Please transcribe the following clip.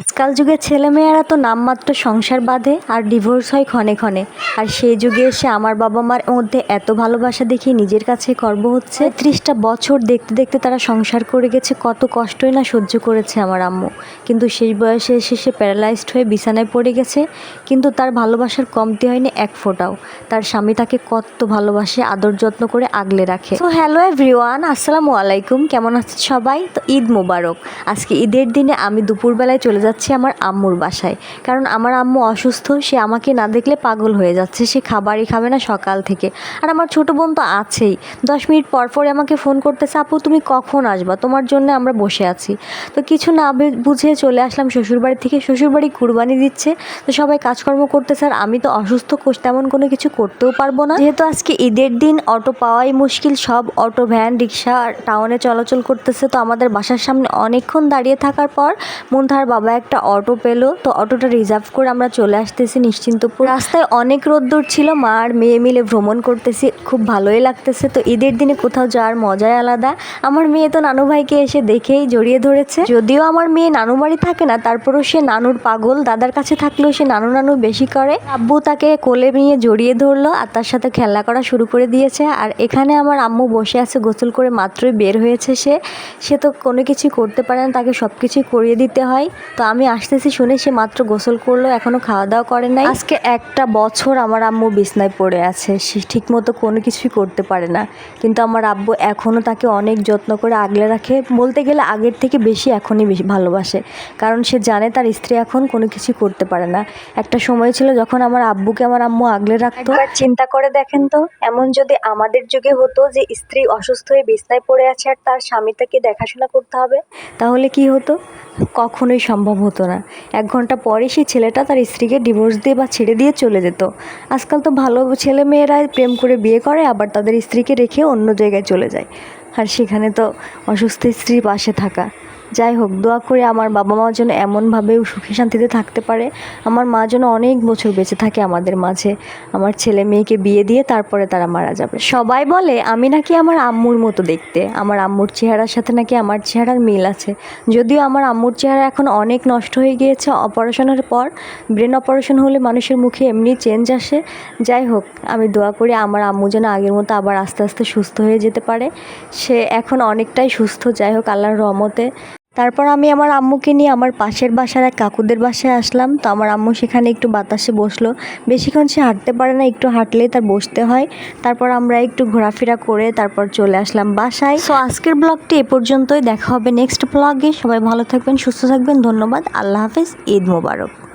আজকাল যুগে ছেলেমেয়েরা তো নামমাত্র সংসার বাঁধে আর ডিভোর্স হয় ক্ষণে ক্ষণে। আর সেই যুগে এসে আমার বাবা মার মধ্যে এত ভালোবাসা দেখে নিজের কাছে গর্ব হচ্ছে। ত্রিশটা বছর দেখতে দেখতে তারা সংসার করে গেছে, কত কষ্টই না সহ্য করেছে আমার আম্মু। কিন্তু সেই বয়সে এসে সে প্যারালাইজড হয়ে বিছানায় পড়ে গেছে, কিন্তু তার ভালোবাসার কমতি হয়নি এক ফোঁটাও। তার স্বামী তাকে কত ভালোবাসে, আদর যত্ন করে আগলে রাখে। তো হ্যালো এভরিওয়ান আসসালামু আলাইকুম, কেমন আছেন সবাই? তো ঈদ মোবারক। আজকে ঈদের দিনে আমি দুপুরবেলায় চলে যাচ্ছি আমার আম্মুর বাসায়। কারণ আমার আম্মু অসুস্থ, সে আমাকে না দেখলে পাগল হয়ে যাচ্ছে। সে খাবারই খাবে না সকাল থেকে। আর আমার ছোটো বোন তো আছেই। দশ মিনিট পর পরে আমাকে ফোন করতেছে, আপু, তুমি কখন আসবা? তোমার জন্য আমরা বসে আছি। তো কিছু না বুঝে চলে আসলাম শ্বশুরবাড়ি থেকে। শ্বশুরবাড়ি কুরবানি দিচ্ছে। তো সবাই কাজকর্ম করতেছে। আর আমি তো অসুস্থ তেমন কোনো কিছু করতেও পারব না। যেহেতু আজকে ঈদের দিন, অটো পাওয়াই মুশকিল। সব অটো, ভ্যান, রিক্সা, টাউনে চলাচল করতেছে। তো আমাদের বাসার সামনে অনেকক্ষণ দাঁড়িয়ে থাকার পর মুন্থার বাবা একটা অটো পেল। তো অটোটা রিজার্ভ করে আমরা চলে আসতেছি নিশ্চিন্তপুর। রাস্তায় অনেক রোদ্দুর ছিল, মা আর মেয়ে মিলে ভ্রমণ করতেছি। খুব ভালোই লাগতেছে। তো ঈদের দিনে কোথাও যাওয়ার মজাই আলাদা। আমার মেয়ে তো নানু ভাইকে এসে দেখেই জড়িয়ে ধরেছে। যদিও আমার মেয়ে নানু বাড়ি থাকে না, তারপরেও সে নানুর পাগল। দাদার কাছে থাকলেও সে নানু নানু বেশি করে। আব্বু তাকে কোলে নিয়ে জড়িয়ে ধরলো আর তার সাথে খেলা করা শুরু করে দিয়েছে। আর এখানে আমার আম্মু বসে আছে, গোসল করে মাত্রই বের হয়েছে সে। সে তো কোনো কিছু করতে পারে না, তাকে সব কিছুই করিয়ে দিতে হয়। তো আমি আসতেছি শুনে সে মাত্র গোসল করল এখনও খাওয়া দাওয়া করে নাই। আজকে একটা বছর আমার আম্মু বিছনায় পড়ে আছে সে ঠিকমতো কোনো কিছুই করতে পারে না। কিন্তু আমার আব্বু এখনও তাকে অনেক যত্ন করে আগলে রাখে বলতে গেলে আগের থেকে বেশি এখনই বেশি ভালোবাসে। কারণ সে জানে তার স্ত্রী এখন কোনো কিছু করতে পারে না। একটা সময় ছিল যখন আমার আব্বুকে আমার আম্মু আগলে রাখতো। চিন্তা করে দেখেন তো এমন যদি আমাদের যুগে হতো যে স্ত্রী অসুস্থ হয়ে বিছনায় পড়ে আছে আর তার স্বামী তাকে দেখাশোনা করতে হবে? তাহলে কি হতো? কখনোই সম্ভব হতো না। এক ঘণ্টা পরে সেই ছেলেটা তার স্ত্রীকে ডিভোর্স দিয়ে বা ছেড়ে দিয়ে চলে যেত। আজকাল তো ভালো ছেলে মেয়েরা প্রেম করে বিয়ে করে, আবার তাদের স্ত্রীকে রেখে অন্য জায়গায় চলে যায়। আর সেখানে তো অসুস্থ স্ত্রীর পাশে থাকা। যাই হোক, দোয়া করে আমার বাবা মা যেন এমনভাবে সুখী শান্তিতে থাকতে পারে। আমার মা যেন অনেক বছর বেঁচে থাকে আমাদের মাঝে। আমার ছেলে মেয়েকে বিয়ে দিয়ে তারপরে তারা মারা যাবে। সবাই বলে, আমি নাকি আমার আম্মুর মতো দেখতে। আমার আম্মুর চেহারার সাথে নাকি আমার চেহারার মিল আছে। যদিও আমার আম্মুর চেহারা এখন অনেক নষ্ট হয়ে গিয়েছে অপারেশনের পর। ব্রেন অপারেশন হলে মানুষের মুখে এমনি চেঞ্জ আসে। যাই হোক, আমি দোয়া করি আমার আম্মু যেন আগের মতো আবার আস্তে আস্তে সুস্থ হয়ে যেতে পারে। সে এখন অনেকটাই সুস্থ। যাই হোক, আল্লাহর রহমতে তারপর আমি আমার আম্মুকে নিয়ে আমার পাশের বাসার এক কাকুদের বাসায় আসলাম। তো আমার আম্মু সেখানে একটু বাতাসে বসল। বেশিক্ষণ সে হাঁটতে পারে না, একটু হাঁটলেই তার বসতে হয়। তারপর আমরা একটু ঘোরাফেরা করে তারপর চলে আসলাম বাসায়। তো আজকের ব্লগটি এ পর্যন্তই। দেখা হবে নেক্সট ব্লগে সবাই ভালো থাকবেন, সুস্থ থাকবেন। ধন্যবাদ। আল্লাহ হাফেজ। ঈদ মোবারক।